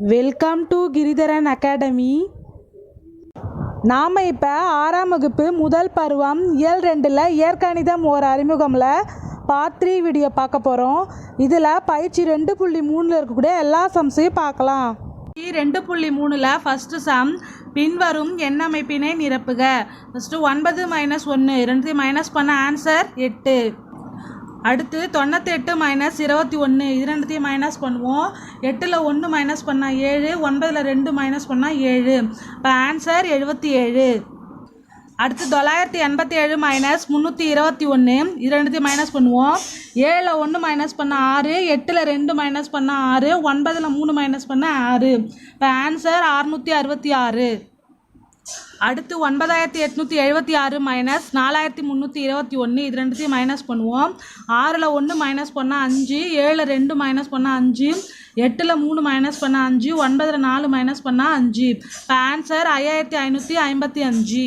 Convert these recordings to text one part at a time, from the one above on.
Welcome to Giridharan academy நாம் இப்போ ஆறாம் வகுப்பு முதல் பருவம் இயல் ரெண்டில் இயற்கணிதம் ஒரு அறிமுகமில் பார்ட் த்ரீ வீடியோ பார்க்க போகிறோம் இதில் பயிற்சி ரெண்டு புள்ளி மூணில் இருக்கக்கூடிய எல்லா சம்ஸையும் பார்க்கலாம். ரெண்டு புள்ளி மூணில் ஃபஸ்ட்டு சம் பின்வரும் எண்ணமைப்பினை நிரப்புக. ஃபஸ்ட்டு ஒன்பது மைனஸ் ஒன்று ரெண்டுத்தையும் மைனஸ் பண்ண ஆன்சர் எட்டு. அடுத்து தொண்ணூத்தெட்டு மைனஸ் இருபத்தி ஒன்று இது ரெண்டுத்தையும் மைனஸ் பண்ணுவோம். எட்டில் ஒன்று மைனஸ் பண்ணால் ஏழு ஒன்பதில் ரெண்டு மைனஸ் பண்ணால் ஏழு. இப்போ ஆன்சர் எழுபத்தி ஏழு அடுத்து தொள்ளாயிரத்தி எண்பத்தி ஏழு மைனஸ் முந்நூற்றி இருபத்தி ஒன்று இது ரெண்டுத்தையும் மைனஸ் பண்ணுவோம். ஏழில் ஒன்று மைனஸ் பண்ண ஆறு எட்டில் ரெண்டு மைனஸ் பண்ண ஆறு ஒன்பதில் மூணு மைனஸ் பண்ண ஆறு. இப்போ ஆன்சர் அறுநூற்றி அறுபத்தி ஆறு. அடுத்து ஒன்பதாயிரத்தி எட்நூற்றி எழுபத்தி ஆறு மைனஸ் நாலாயிரத்தி முந்நூற்றி இருபத்தி ஒன்று இது ரெண்டுத்தையும் மைனஸ் பண்ணுவோம். ஆறில் ஒன்று மைனஸ் பண்ணால் அஞ்சு ஏழில் ரெண்டு மைனஸ் பண்ணால் அஞ்சு எட்டில் மூணு மைனஸ் பண்ணால் அஞ்சு ஒன்பதில் நாலு மைனஸ் பண்ணால் அஞ்சு. இப்போ ஆன்சர் ஐயாயிரத்தி ஐநூற்றி ஐம்பத்தி அஞ்சு.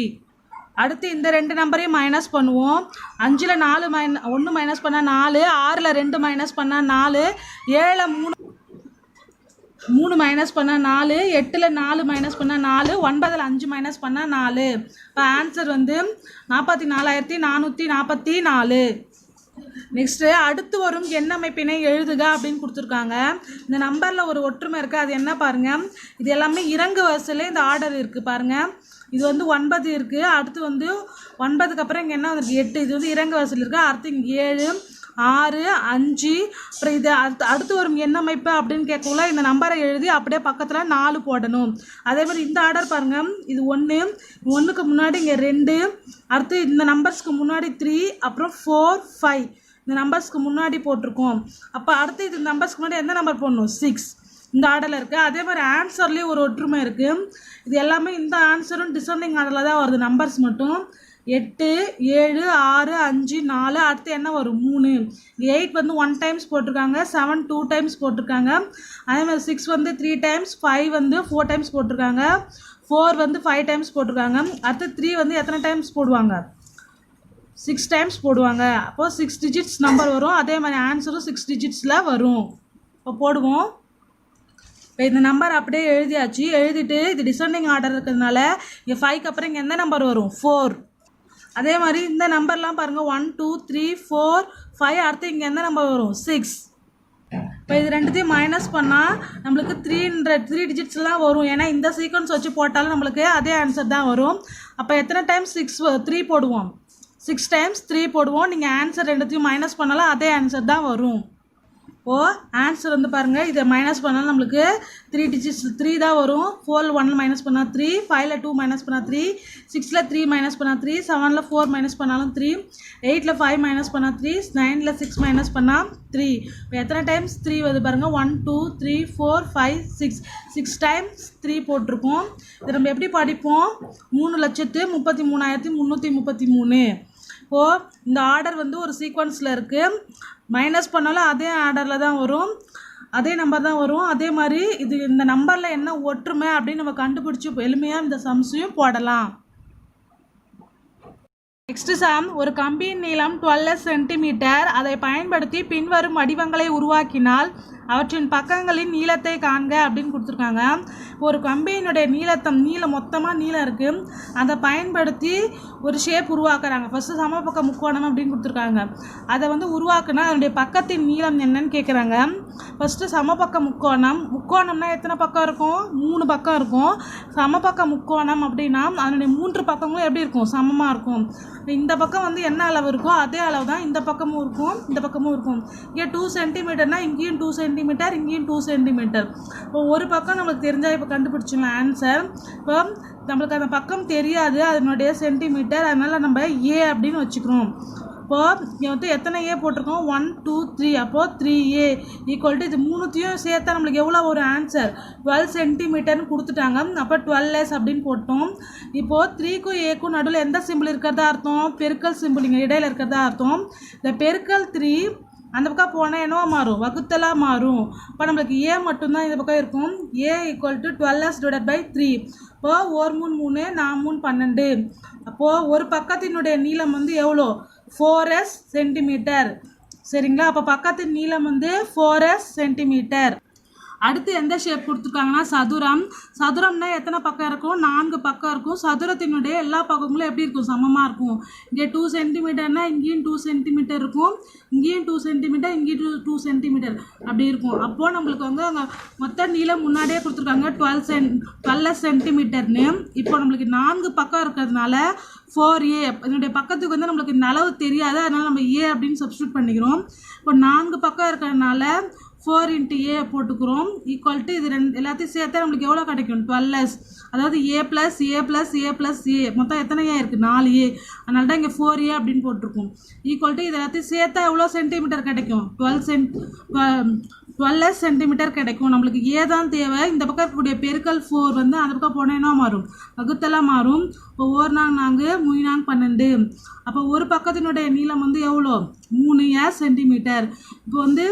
அடுத்து இந்த ரெண்டு நம்பரையும் மைனஸ் பண்ணுவோம். அஞ்சில் நாலு மைன ஒன்று மைனஸ் பண்ணால் நாலு ஆறில் ரெண்டு மைனஸ் பண்ணால் நாலு ஏழில் மூணு மூணு மைனஸ் பண்ணால் நாலு எட்டில் நாலு மைனஸ் பண்ணால் நாலு ஒன்பதில் அஞ்சு மைனஸ் பண்ணால் நாலு. இப்போ ஆன்சர் வந்து நாற்பத்தி நாலாயிரத்தி நானூற்றி நாற்பத்தி நாலு. நெக்ஸ்ட்டு அடுத்து வரும் எண்ணமைப்பினை எழுதுக அப்படின்னு கொடுத்துருக்காங்க. இந்த நம்பரில் ஒரு ஒற்றுமை இருக்குது அது என்ன பாருங்கள் இது எல்லாமே இறங்கு வரிசையில் இந்த ஆர்டர் இருக்குது பாருங்கள் இது வந்து ஒன்பது இருக்குது அடுத்து வந்து ஒன்பதுக்கு அப்புறம் இங்கே என்ன வந்திருக்கு? எட்டு. இது வந்து இறங்கு வரிசையில் இருக்குது அடுத்து இங்கே ஏழு ஆறு அஞ்சு. அப்புறம் இது அடுத்து அடுத்து வரும் என்ன அமைப்பு அப்படின்னு கேட்கக்குள்ள இந்த நம்பரை எழுதி அப்படியே பக்கத்தில் நாலு போடணும். அதே மாதிரி இந்த ஆர்டர் பாருங்கள் இது ஒன்று ஒன்றுக்கு முன்னாடி இங்கே ரெண்டு. அடுத்து இந்த நம்பர்ஸ்க்கு முன்னாடி த்ரீ அப்புறம் ஃபோர் ஃபைவ் இந்த நம்பர்ஸ்க்கு முன்னாடி போட்டிருக்கோம். அப்போ அடுத்து இது நம்பர்ஸ்க்கு முன்னாடி எந்த நம்பர் போடணும்? சிக்ஸ் இந்த ஆர்டரில் இருக்குது அதே மாதிரி ஆன்சர்லேயும் ஒரு ஒற்றுமை இருக்குது இது எல்லாமே இந்த ஆன்சரும் டிசெண்டிங் ஆர்டரில் தான் வருது. நம்பர்ஸ் மட்டும். எட்டு ஏழு ஆறு அஞ்சு நாலு அடுத்து என்ன வரும்? மூணு. எயிட் வந்து ஒன் டைம்ஸ் போட்டிருக்காங்க செவன் டூ டைம்ஸ் போட்டிருக்காங்க. அதே மாதிரி சிக்ஸ் வந்து த்ரீ டைம்ஸ் ஃபைவ் வந்து ஃபோர் டைம்ஸ் போட்டிருக்காங்க. ஃபோர் வந்து ஃபைவ் டைம்ஸ் போட்டிருக்காங்க. அடுத்து த்ரீ வந்து எத்தனை டைம்ஸ் போடுவாங்க? சிக்ஸ் டைம்ஸ் போடுவாங்க. அப்போது சிக்ஸ் டிஜிட்ஸ் நம்பர் வரும். அதே மாதிரி ஆன்சரும் சிக்ஸ் டிஜிட்ஸில் வரும். இப்போ போடுவோம். இப்போ இந்த நம்பர் அப்படியே எழுதியாச்சு. எழுதிட்டு இது டிசெண்டிங் ஆர்டர் இருக்கிறதுனால இங்கே ஃபைவ்க்கு அப்புறம் இங்கே எந்த நம்பர் வரும்? ஃபோர் அதே மாதிரி இந்த நம்பர்லாம் பாருங்கள் one two three four five அடுத்து இங்கே எந்த நம்பர் வரும்? சிக்ஸ் இப்போ இது ரெண்டுத்தையும் மைனஸ் பண்ணால் நம்மளுக்கு த்ரீன்ற த்ரீ டிஜிட்ஸ்லாம் வரும். ஏன்னா இந்த சீக்வன்ஸ் வச்சு போட்டாலும் நம்மளுக்கு அதே ஆன்சர் தான் வரும். அப்போ எத்தனை டைம்ஸ் சிக்ஸ் த்ரீ போடுவோம்? சிக்ஸ் டைம்ஸ் த்ரீ போடுவோம். நீங்கள் ஆன்சர் ரெண்டுத்தையும் மைனஸ் பண்ணாலும் அதே ஆன்சர் தான் வரும். ஓ ஆன்சர் வந்து பாருங்கள் இதை மைனஸ் பண்ணாலும் நம்மளுக்கு த்ரீ டிஜிட்ஸ் த்ரீ தான் வரும். ஃபோர் ஒன்னில் மைனஸ் பண்ணால் த்ரீ ஃபைவ்ல டூ மைனஸ் பண்ணால் த்ரீ சிக்ஸில் த்ரீ மைனஸ் பண்ணால் த்ரீ செவனில் ஃபோர் மைனஸ் பண்ணாலும் த்ரீ எயிட்டில் ஃபைவ் மைனஸ் பண்ணால் த்ரீ நைனில் சிக்ஸ் மைனஸ் பண்ணால் த்ரீ இப்போ எத்தனை டைம்ஸ் த்ரீ வருது பாருங்கள் one two three four five six six times three போட்டிருக்கோம் இதை நம்ம எப்படி படிப்போம்? மூணு லட்சத்து முப்பத்தி மூணாயிரத்தி முந்நூற்றி முப்பத்தி மூணு. இப்போது இந்த ஆர்டர் வந்து ஒரு சீக்வன்ஸில் இருக்குது மைனஸ் பண்ணாலும் அதே ஆர்டரில் தான் வரும். அதே நம்பர் தான் வரும். அதே மாதிரி இது இந்த நம்பரில் என்ன ஒற்றுமை அப்படின்னு நம்ம கண்டுபிடிச்சி எளிமையாக இந்த சம்ஸையும் போடலாம். நெக்ஸ்ட் சம் ஒரு கம்பியின் நீளம் டுவெல் சென்டிமீட்டர் அதை பயன்படுத்தி பின்வரும் வடிவங்களை உருவாக்கினால் அவற்றின் பக்கங்களின் நீளத்தை காண்க அப்படின்னு கொடுத்துருக்காங்க. ஒரு கம்பியினுடைய நீளத்தை நீளம் மொத்தமாக நீளம் இருக்குது அதை பயன்படுத்தி ஒரு ஷேப் உருவாக்குறாங்க. ஃபஸ்ட்டு சமபக்க முக்கோணம் அப்படின்னு கொடுத்துருக்காங்க. அதை வந்து உருவாக்குனா அதனுடைய பக்கத்தின் நீளம் என்னன்னு கேட்குறாங்க ஃபஸ்ட்டு சமபக்க முக்கோணம். முக்கோணம்னா எத்தனை பக்கம் இருக்கும்? மூணு பக்கம் இருக்கும். சமபக்க முக்கோணம் அப்படின்னா அதனுடைய மூன்று பக்கங்களும் எப்படி இருக்கும்? சமமாக இருக்கும். இந்த பக்கம் வந்து என்ன அளவு இருக்கோ அதே அளவு தான் இந்த பக்கமும் இருக்கும். இந்த பக்கமும் இருக்கும். இங்கே டூ சென்டிமீட்டர்னா இங்கேயும் டூ சென்டி சென்டிமீட்டர் இங்கேயும் டூ சென்டிமீட்டர் இப்போ ஒரு பக்கம் நம்மளுக்கு தெரிஞ்சால் இப்போ கண்டுபிடிச்சிடலாம். ஆன்சர் இப்போ நம்மளுக்கு அந்த பக்கம் தெரியாது அதனுடைய சென்டிமீட்டர் அதனால் நம்ம ஏ அப்படின்னு வச்சுக்கிறோம். இப்போது இங்கே வந்து எத்தனை ஏ போட்டிருக்கோம்? ஒன் டூ த்ரீ அப்போது த்ரீ ஏ ஈக்குவல் டு இது மூணுத்தையும் சேர்த்தா நம்மளுக்கு எவ்வளோ ஒரு ஆன்சர் டுவெல் சென்டிமீட்டர்னு கொடுத்துட்டாங்க. அப்போ டுவெல் எஸ் அப்படின்னு போட்டோம். இப்போது த்ரீக்கும் ஏக்கும் நடுவில் எந்த சிம்பிள் இருக்கிறதா அர்த்தம்? பெருக்கல் சிம்பிள் இங்கே இடையில இருக்கிறதா அர்த்தம். இந்த பெருக்கல் த்ரீ அந்த பக்கம் போனால் என்னவா மாறும்? வகுத்தலாக மாறும். இப்போ நம்மளுக்கு ஏ மட்டும்தான் இந்த பக்கம் இருக்கும். A equal to twelve S divide by three இப்போது ஒரு மூணு மூணு நான் மூணு பன்னெண்டு. அப்போது ஒரு பக்கத்தினுடைய நீளம் வந்து எவ்வளோ? ஃபோர் எஸ் சென்டிமீட்டர் சரிங்களா? அப்போ பக்கத்தின் நீளம் வந்து ஃபோர் எஸ் சென்டிமீட்டர் அடுத்து எந்த ஷேப் கொடுத்துருக்காங்கன்னா சதுரம். சதுரம்னா எத்தனை பக்கம் இருக்கும்? நான்கு பக்கம் இருக்கும். சதுரத்தினுடைய எல்லா பக்கங்களும் எப்படி இருக்கும்? சமமாக இருக்கும். இங்கே டூ சென்டிமீட்டர்னா இங்கேயும் டூ சென்டிமீட்டர் இருக்கும். இங்கேயும் டூ சென்டிமீட்டர் இங்கேயும் டூ டூ சென்டிமீட்டர் அப்படி இருக்கும். அப்போது நம்மளுக்கு வந்து அங்கே மொத்த நீளம் முன்னாடியே கொடுத்துருக்காங்க. டுவெல் சென் டுவெல் சென்டிமீட்டர்னு இப்போ நம்மளுக்கு நான்கு பக்கம் இருக்கிறதுனால ஃபோர் ஏ என்னுடைய பக்கத்துக்கு வந்து நம்மளுக்கு இந்த அளவு தெரியாது. அதனால் நம்ம ஏ அப்படின்னு சப்ஸ்டியூட் பண்ணிக்கிறோம். இப்போ நான்கு பக்கம் இருக்கிறதுனால ஃபோர் இன்ட்டு ஏ போட்டுக்கிறோம். ஈக்குவல் டு இது ரெண்டு எல்லாத்தையும் சேர்த்தா நம்மளுக்கு எவ்வளோ கிடைக்கும்? டுவெல்லஸ் அதாவது A plus A plus A plus A மொத்தம் எத்தனை ஏ இருக்குது நாலு ஏ அதனால தான் இங்கே ஃபோர் ஏ அப்படின்னு போட்டிருக்கோம். ஈக்குவல் டு இது எல்லாத்தையும் சேர்த்தா எவ்வளோ சென்டிமீட்டர் கிடைக்கும்? டுவெல் சென்ட் டுவெல்லஸ் சென்டிமீட்டர் கிடைக்கும். நம்மளுக்கு ஏ தான் தேவை. இந்த பக்கம் இருக்கக்கூடிய பெருக்கல் ஃபோர் வந்து அந்த பக்கம் போனேன்னா மாறும்? வகுத்தெல்லாம் மாறும். இப்போ ஓர் நாங் நான்கு மூணு நாங் பன்னெண்டு. அப்போ ஒரு பக்கத்தினுடைய நீளம் வந்து எவ்வளோ? மூணு ஏ சென்டிமீட்டர் இப்போ வந்து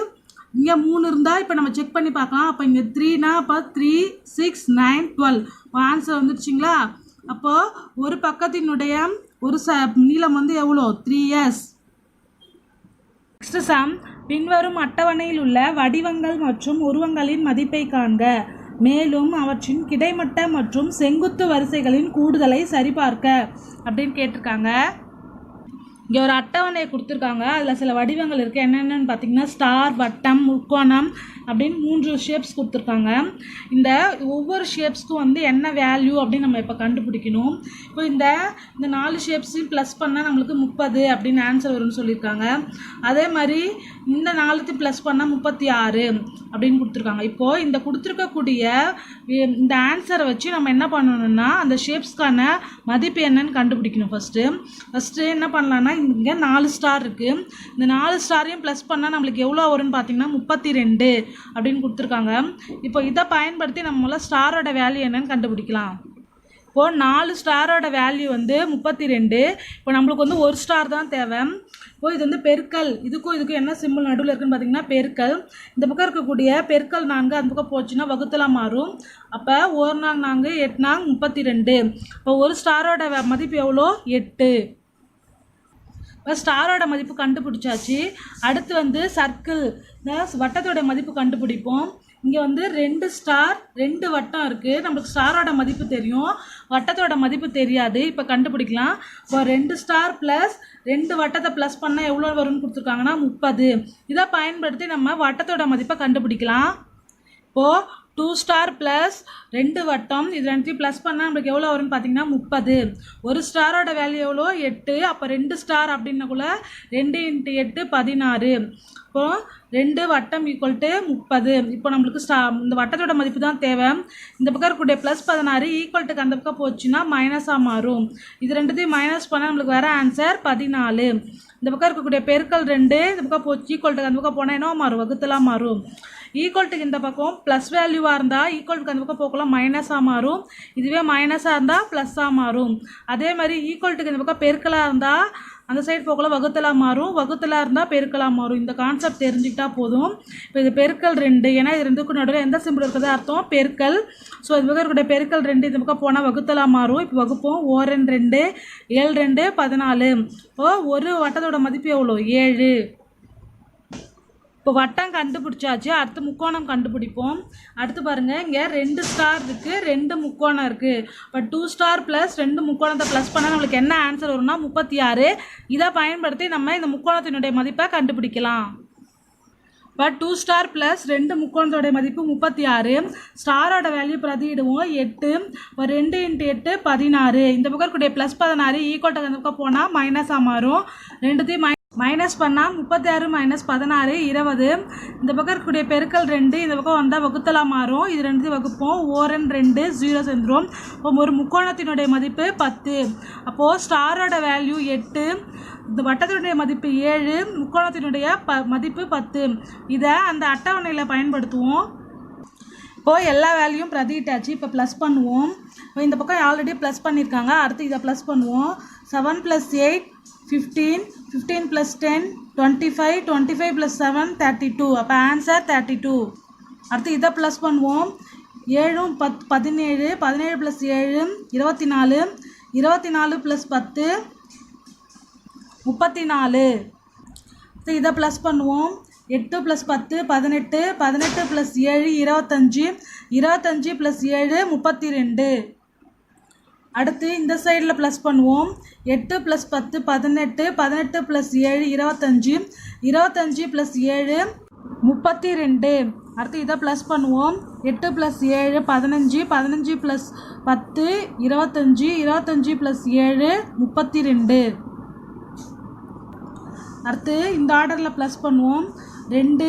இங்கே மூணு இருந்தால் இப்போ நம்ம செக் பண்ணி பார்க்கலாம். அப்போ இங்கே த்ரீனா அப்போ three six nine twelve answer வந்துடுச்சிங்களா? அப்போது ஒரு பக்கத்தினுடைய ஒரு ச நீளம் வந்து எவ்வளோ? த்ரீ இயர்ஸ் நெக்ஸ்ட் சம் பின்வரும் அட்டவணையில் உள்ள வடிவங்கள் மற்றும் உருவங்களின் மதிப்பை காண்க. மேலும் அவற்றின் கிடைமட்ட மற்றும் செங்குத்து வரிசைகளின் கூடுதலை சரிபார்க்க அப்படின்னு கேட்டிருக்காங்க. இங்கே ஒரு அட்டவணை கொடுத்துருக்காங்க. அதில் சில வடிவங்கள் இருக்குது என்னென்னு பார்த்தீங்கன்னா ஸ்டார் வட்டம் முக்கோணம் அப்படின்னு மூன்று ஷேப்ஸ் கொடுத்துருக்காங்க. இந்த ஒவ்வொரு ஷேப்ஸ்க்கும் வந்து என்ன வேல்யூ அப்படின்னு நம்ம இப்போ கண்டுபிடிக்கணும். இப்போ இந்த இந்த நாலு ஷேப்ஸையும் ப்ளஸ் பண்ணால் நம்மளுக்கு முப்பது அப்படின்னு ஆன்சர் வரும்னு சொல்லியிருக்காங்க. அதே மாதிரி இந்த நாலுத்தையும் ப்ளஸ் பண்ணால் முப்பத்தி ஆறு அப்படின்னு கொடுத்துருக்காங்க. இப்போது இந்த கொடுத்துருக்கக்கூடிய இந்த ஆன்சரை வச்சு நம்ம என்ன பண்ணணும்னா அந்த ஷேப்ஸ்க்கான மதிப்பு என்னன்னு கண்டுபிடிக்கணும் ஃபஸ்ட்டு ஃபஸ்ட்டு என்ன பண்ணலான்னா இங்கே நாலு ஸ்டார் இருக்குது இந்த நாலு ஸ்டாரையும் ப்ளஸ் பண்ணால் நம்மளுக்கு எவ்வளோ வரும்னு பார்த்தீங்கன்னா முப்பத்தி ரெண்டு. அப்படின்னு கொடுத்துருக்காங்க. இப்போ இதை பயன்படுத்தி நம்ம ஸ்டாரோட வேல்யூ என்னன்னு கண்டுபிடிக்கலாம். இப்போது நாலு ஸ்டாரோட வேல்யூ வந்து முப்பத்தி ரெண்டு இப்போ நம்மளுக்கு வந்து ஒரு ஸ்டார் தான் தேவை. இப்போ இது வந்து பெருக்கல். இதுக்கும் இதுக்கும் என்ன சிம்பிள் நடுவில் இருக்குன்னு பார்த்தீங்கன்னா பெருக்கல். இந்த பக்கம் இருக்கக்கூடிய பெருக்கல் நான்கு அந்த பக்கம் போச்சுன்னா வகுத்தலாம் மாறும். அப்போ ஒரு நாள் நான்கு எட்டு நாங் முப்பத்தி ரெண்டு இப்போ ஒரு ஸ்டாரோட மதிப்பு எவ்வளோ? எட்டு. இப்போ ஸ்டாரோட மதிப்பு கண்டுபிடிச்சாச்சு. அடுத்து வந்து சர்க்கிள் வட்டத்தோட மதிப்பு கண்டுபிடிப்போம். இங்கே வந்து ரெண்டு ஸ்டார் ரெண்டு வட்டம் இருக்குது நம்மளுக்கு ஸ்டாரோட மதிப்பு தெரியும். வட்டத்தோட மதிப்பு தெரியாது. இப்போ கண்டுபிடிக்கலாம். இப்போ ரெண்டு ஸ்டார் ப்ளஸ் ரெண்டு வட்டத்தை ப்ளஸ் பண்ணால் எவ்வளோ வரும்னு கொடுத்துருக்காங்கன்னா முப்பது. இதை பயன்படுத்தி நம்ம வட்டத்தோட மதிப்பை கண்டுபிடிக்கலாம். இப்போது டூ ஸ்டார் ப்ளஸ் ரெண்டு வட்டம். இது ரெண்டுத்தையும் ப்ளஸ் பண்ணால் நம்மளுக்கு எவ்வளோ வரும்னு பார்த்தீங்கன்னா முப்பது. ஒரு ஸ்டாரோட வேல்யூ எவ்வளோ எட்டு. அப்போ ரெண்டு ஸ்டார் அப்படின்னக்குள்ள ரெண்டு இன்ட்டு எட்டு பதினாறு. இப்போ ரெண்டு வட்டம் ஈக்குவல் டு முப்பது. இப்போ நம்மளுக்கு ஸ்டா இந்த வட்டத்தோட மதிப்பு தான் தேவை. இந்த பக்கம் இருக்கக்கூடிய ப்ளஸ் பதினாறு ஈக்குவல் டுக்கு அந்த பக்கம் போச்சுன்னா மைனஸாக மாறும். இது ரெண்டுத்தையும் மைனஸ் பண்ணால் நம்மளுக்கு வர ஆன்சர் பதினாலு. இந்த பக்கம் இருக்கக்கூடிய பெருக்கல் ரெண்டு இந்த பக்கம் போச்சு ஈக்குவல் டுக்கு அந்த பக்கம் போனால் என்ன மாறும்? வகுத்தலாம் மாறும். ஈக்குவலிட்டுக்கு இந்த பக்கம் ப்ளஸ் வேல்யூவாக இருந்தால் ஈக்குவல் டுக்கு அந்த பக்கம் போக்கலாம் மைனஸாக மாறும். இதுவே மைனஸாக இருந்தால் ப்ளஸ்ஸாக மாறும். அதே மாதிரி ஈக்குவல் டுக்கு இந்த பக்கம் பெருக்கலாக இருந்தால் அந்த சைடு போகல வகுத்தலாக மாறும். வகுத்தலாக இருந்தால் பெருக்கலாக மாறும். இந்த கான்செப்ட் தெரிஞ்சுக்கிட்டா போதும். இப்போ இது பெருக்கல் ரெண்டு. ஏன்னா இது ரெண்டுக்கும் நடுவில் எந்த சிம்பிள் இருக்குது அர்த்தம் பெருக்கல். ஸோ இது பக்கம் இருக்கக்கூடிய பெருக்கல் ரெண்டு இந்த பக்கம் போனால் வகுத்தலாக மாறும். இப்போ வகுப்போம் ஓரன் ரெண்டு ஏழு ரெண்டு பதினாலு. இப்போ ஒரு வட்டத்தோட மதிப்பு எவ்வளோ ஏழு. இப்போ வட்டம் கண்டுபிடிச்சாச்சு அடுத்து முக்கோணம் கண்டுபிடிப்போம். அடுத்து பாருங்கள் இங்கே ரெண்டு ஸ்டார் இருக்குது ரெண்டு முக்கோணம் இருக்குது இப்போ டூ ஸ்டார் ப்ளஸ் ரெண்டு முக்கோணத்தை ப்ளஸ் பண்ணால் நம்மளுக்கு என்ன ஆன்சர் வரும்னா முப்பத்தி ஆறு இதை பயன்படுத்தி நம்ம இந்த முக்கோணத்தினுடைய மதிப்பை கண்டுபிடிக்கலாம். இப்போ டூ ஸ்டார் ப்ளஸ் ரெண்டு முக்கோணத்தோடைய மதிப்பு முப்பத்தி ஆறு ஸ்டாரோட வேல்யூ பிரதியிடுவோம் எட்டு. இப்போ ரெண்டு இன்ட்டு எட்டு பதினாறு. இந்த பக்கம் இருக்கக்கூடிய ப்ளஸ் பதினாறு ஈக்குவல் அந்த பக்கம் போனால் மைனஸாக மாறும். ரெண்டுத்தையும் மை மைனஸ் பண்ணால் முப்பத்தி ஆறு மைனஸ் பதினாறு இருபது. இந்த பக்கம் இருக்கக்கூடிய பெருக்கல் ரெண்டு இந்த பக்கம் வந்தால் வகுத்தலாம் மாறும். இது ரெண்டுத்தையும் வகுப்போம். ஓரன் ரெண்டு ஜீரோ சேர்ந்துடும் இப்போ ஒரு முக்கோணத்தினுடைய மதிப்பு பத்து. அப்போது ஸ்டாரோட வேல்யூ எட்டு. இந்த வட்டத்தினுடைய மதிப்பு ஏழு. முக்கோணத்தினுடைய ப மதிப்பு பத்து. இதை அந்த அட்டவணையில் பயன்படுத்துவோம். இப்போது எல்லா வேல்யூம் பிரதிட்டாச்சு இப்போ ப்ளஸ் பண்ணுவோம். இப்போ இந்த பக்கம் ஆல்ரெடி ப்ளஸ் பண்ணியிருக்காங்க அடுத்து இதை ப்ளஸ் பண்ணுவோம். Seven plus eight fifteen fifteen plus ten twenty five twenty five plus seven thirty two அப்போ ஆன்சர் தேர்ட்டி டூ அடுத்து இதை ப்ளஸ் பண்ணுவோம். ஏழும் பத் பதினேழு பதினேழு ப்ளஸ் ஏழு இருபத்தி நாலு இருபத்தி நாலு ப்ளஸ் பத்து முப்பத்தி நாலு அடுத்து இதை ப்ளஸ் பண்ணுவோம். எட்டு ப்ளஸ் பத்து பதினெட்டு பதினெட்டு ப்ளஸ் ஏழு இருபத்தஞ்சி இருபத்தஞ்சி ப்ளஸ் ஏழு முப்பத்தி ரெண்டு அடுத்து இந்த சைடில் ப்ளஸ் பண்ணுவோம். எட்டு ப்ளஸ் பத்து பதினெட்டு பதினெட்டு ப்ளஸ் ஏழு இருபத்தஞ்சி. இருபத்தஞ்சி ப்ளஸ் ஏழு முப்பத்தி ரெண்டு அடுத்து இதை ப்ளஸ் பண்ணுவோம். எட்டு ப்ளஸ் ஏழு பதினஞ்சு. பதினஞ்சு ப்ளஸ் பத்து இருபத்தஞ்சி. இருபத்தஞ்சி ப்ளஸ் ஏழு முப்பத்தி ரெண்டு அடுத்து இந்த ஆர்டரில் ப்ளஸ் பண்ணுவோம். ரெண்டு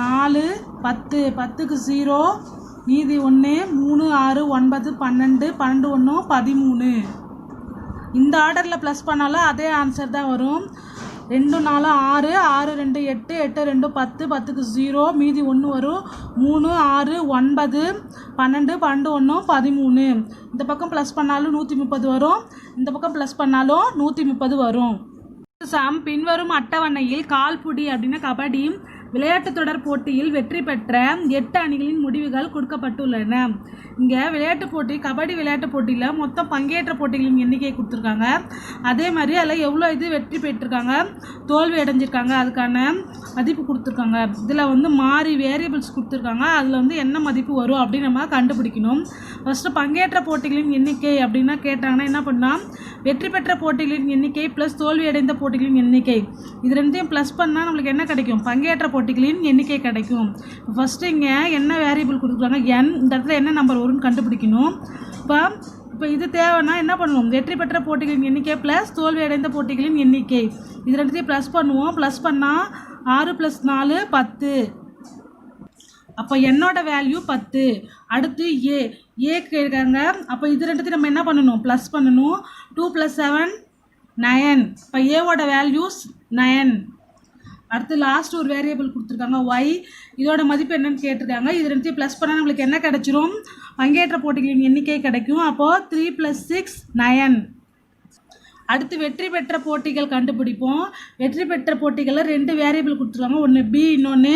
நாலு பத்து. பத்துக்கு ஜீரோ மீதி ஒன்று மூணு ஆறு ஒன்பது பன்னெண்டு பன்னெண்டு ஒன்று பதிமூணு. இந்த ஆர்டரில் ப்ளஸ் பண்ணாலும் அதே ஆன்சர் தான் வரும். ரெண்டு நாலு ஆறு ஆறு ரெண்டு எட்டு எட்டு ரெண்டு பத்து பத்துக்கு ஜீரோ மீதி ஒன்று வரும். மூணு ஆறு ஒன்பது பன்னெண்டு பன்னெண்டு ஒன்று பதிமூணு. இந்த பக்கம் ப்ளஸ் பண்ணாலும் நூற்றி முப்பது வரும். இந்த பக்கம் ப்ளஸ் பண்ணாலும் நூற்றி முப்பது வரும். சாம் பின்வரும் அட்டவணையில் கால்புடி அப்படின்னா கபடி விளையாட்டுத் தொடர் போட்டியில் வெற்றி பெற்ற எட்டு அணிகளின் முடிவுகள் கொடுக்கப்பட்டுள்ளன. இங்கே விளையாட்டுப் போட்டி கபடி விளையாட்டுப் போட்டியில் மொத்தம் பங்கேற்ற போட்டிகளின் எண்ணிக்கை கொடுத்துருக்காங்க. அதே மாதிரி அதில் எவ்வளோ இது வெற்றி பெற்றிருக்காங்க? தோல்வி அடைஞ்சிருக்காங்க. அதுக்கான மதிப்பு கொடுத்துருக்காங்க. இதில் வந்து மாறி வேரியபிள்ஸ் கொடுத்துருக்காங்க. அதில் வந்து என்ன மதிப்பு வரும் அப்படின்னு நம்ம கண்டுபிடிக்கணும். ஃபஸ்ட்டு பங்கேற்ற போட்டிகளின் எண்ணிக்கை அப்படின்னா கேட்டாங்கன்னா என்ன பண்ணால் வெற்றி பெற்ற போட்டிகளின் எண்ணிக்கை ப்ளஸ் தோல்வி அடைந்த போட்டிகளின் எண்ணிக்கை. இது ரெண்டையும் ப்ளஸ் பண்ணால் நம்மளுக்கு என்ன கிடைக்கும்? பங்கேற்ற போட்டிகளின் எண்ணிக்கை கிடைக்கும். ஃபஸ்ட்டு இங்கே என்ன வேரியபிள் கொடுக்குறாங்க என் இந்த இடத்துல என்ன நம்பர் வரும்னு கண்டுபிடிக்கணும். இப்போ இப்போ இது தேவைன்னா என்ன பண்ணுவோம்? வெற்றி பெற்ற போட்டிகளின் எண்ணிக்கை ப்ளஸ் தோல்வி அடைந்த போட்டிகளின் எண்ணிக்கை. இது ரெண்டுத்தையும் ப்ளஸ் பண்ணுவோம். ப்ளஸ் பண்ணால் ஆறு ப்ளஸ் நாலு பத்து. அப்போ என்னோட வேல்யூ பத்து. அடுத்து ஏ ஏ கேட்குறாங்க அப்போ இது ரெண்டுத்தையும் நம்ம என்ன பண்ணணும்? ப்ளஸ் பண்ணணும். டூ ப்ளஸ் செவன் நயன் இப்போ ஏவோட வேல்யூஸ் நயன் அடுத்து லாஸ்ட் ஒரு வேரியபிள் கொடுத்துருக்காங்க ஒய் இதோட மதிப்பு என்னன்னு கேட்டிருக்காங்க. இது ரெண்டுத்தையும் ப்ளஸ் பண்ணால் நம்மளுக்கு என்ன கிடச்சிரும்? பங்கேற்ற போட்டிகளின் எண்ணிக்கை கிடைக்கும். அப்போது த்ரீ ப்ளஸ் சிக்ஸ் நயன் அடுத்து வெற்றி பெற்ற போட்டிகள் கண்டுபிடிப்போம். வெற்றி பெற்ற போட்டிகளில் ரெண்டு வேரியபிள் கொடுத்துருவாங்க ஒன்று பி இன்னொன்று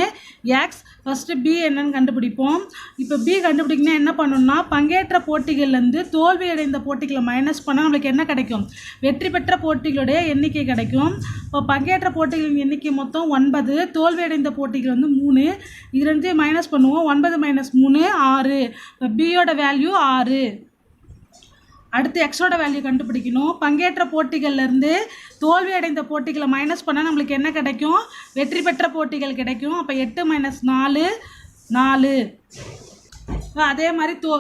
எக்ஸ் ஃபஸ்ட்டு பி என்னன்னு கண்டுபிடிப்போம். இப்போ பி கண்டுபிடிக்கணும் என்ன பண்ணணும்னா பங்கேற்ற போட்டிகள்லேருந்து தோல்வி அடைந்த போட்டிகளை மைனஸ் பண்ணால் நம்மளுக்கு என்ன கிடைக்கும்? வெற்றி பெற்ற போட்டிகளுடைய எண்ணிக்கை கிடைக்கும். இப்போ பங்கேற்ற போட்டிகளின் எண்ணிக்கை மொத்தம் ஒன்பது தோல்வி அடைந்த போட்டிகள் வந்து மூணு. இது ரெண்டையும் மைனஸ் பண்ணுவோம். ஒன்பது மைனஸ் மூணு ஆறு. இப்போ பியோட வேல்யூ ஆறு. அடுத்து எக்ஸோட வேல்யூ கண்டுபிடிக்கணும். பங்கேற்ற போட்டிகள்லேருந்து தோல்வி அடைந்த போட்டிகளை மைனஸ் பண்ணால் நம்மளுக்கு என்ன கிடைக்கும்? வெற்றி பெற்ற போட்டிகள் கிடைக்கும். அப்போ எட்டு மைனஸ் நாலு நாலு. அதே மாதிரி தோ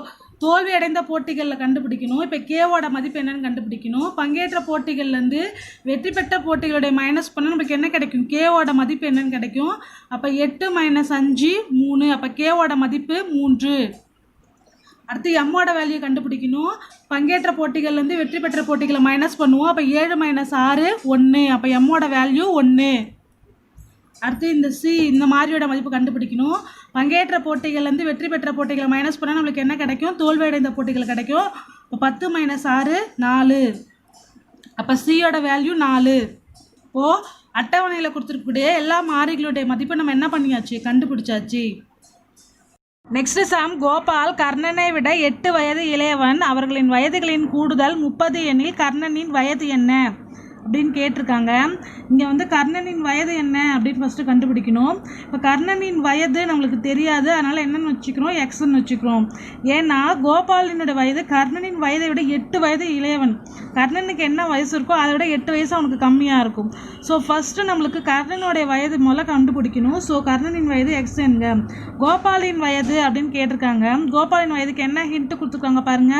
தோல்வி அடைந்த போட்டிகளில் கண்டுபிடிக்கணும். இப்போ கேவோட மதிப்பு என்னன்னு கண்டுபிடிக்கணும். பங்கேற்ற போட்டிகள்லேருந்து வெற்றி பெற்ற போட்டிகளுடைய மைனஸ் பண்ணால் நமக்கு என்ன கிடைக்கும்? கேவோட மதிப்பு என்னன்னு கிடைக்கும். அப்போ எட்டு மைனஸ் அஞ்சு மூணு. அப்போ கேவோட மதிப்பு மூன்று. அடுத்து e எம்மோட வேல்யூ கண்டுபிடிக்கணும். பங்கேற்ற போட்டிகள்லேருந்து வெற்றி பெற்ற போட்டிகளை மைனஸ் பண்ணுவோம். அப்போ ஏழு மைனஸ் ஆறு ஒன்று அப்போ எம்மோட e வேல்யூ ஒன்று அடுத்து இந்த சி இந்த மாதிரியோட மதிப்பு கண்டுபிடிக்கணும். பங்கேற்ற போட்டிகள்லேருந்து வெற்றி பெற்ற போட்டிகளை மைனஸ் பண்ணால் நம்மளுக்கு என்ன கிடைக்கும்? தோல்வியடைந்த போட்டிகள் கிடைக்கும். இப்போ பத்து மைனஸ் ஆறு நாலு. அப்போ சியோட வேல்யூ நாலு. இப்போது அட்டவணையில் கொடுத்துருக்கக்கூடிய எல்லா மாறிகளுடைய மதிப்பை நம்ம என்ன பண்ணியாச்சு? கண்டுபிடிச்சாச்சு. நெக்ஸ்ட் சாம் கோபால் கர்ணனை விட எட்டு வயது இளையவன். அவர்களின் வயதுகளின் கூடுதல் முப்பது எனில் கர்ணனின் வயது என்ன? அப்படின்னு கேட்டிருக்காங்க. இங்கே வந்து கர்ணனின் வயது என்ன அப்படின்னு ஃபஸ்ட்டு கண்டுபிடிக்கணும். இப்போ கர்ணனின் வயது நம்மளுக்கு தெரியாது. அதனால் என்னென்னு வச்சுக்கிறோம் எக்ஸ்ன்னு வச்சுக்கிறோம். ஏன்னா கோபாலினோட வயது கர்ணனின் வயதை விட எட்டு வயது இளையவன். கர்ணனுக்கு என்ன வயசு இருக்கோ அதை விட எட்டு வயசு அவனுக்கு கம்மியாக இருக்கும். ஸோ ஃபஸ்ட்டு நம்மளுக்கு கர்ணனுடைய வயது முதல்ல கண்டுபிடிக்கணும். ஸோ கர்ணனின் வயது எக்ஸ் என்க. கோபாலின் வயது அப்படின்னு கேட்டிருக்காங்க. கோபாலின் வயதுக்கு என்ன ஹிண்ட்டு கொடுத்துருக்காங்க பாருங்க.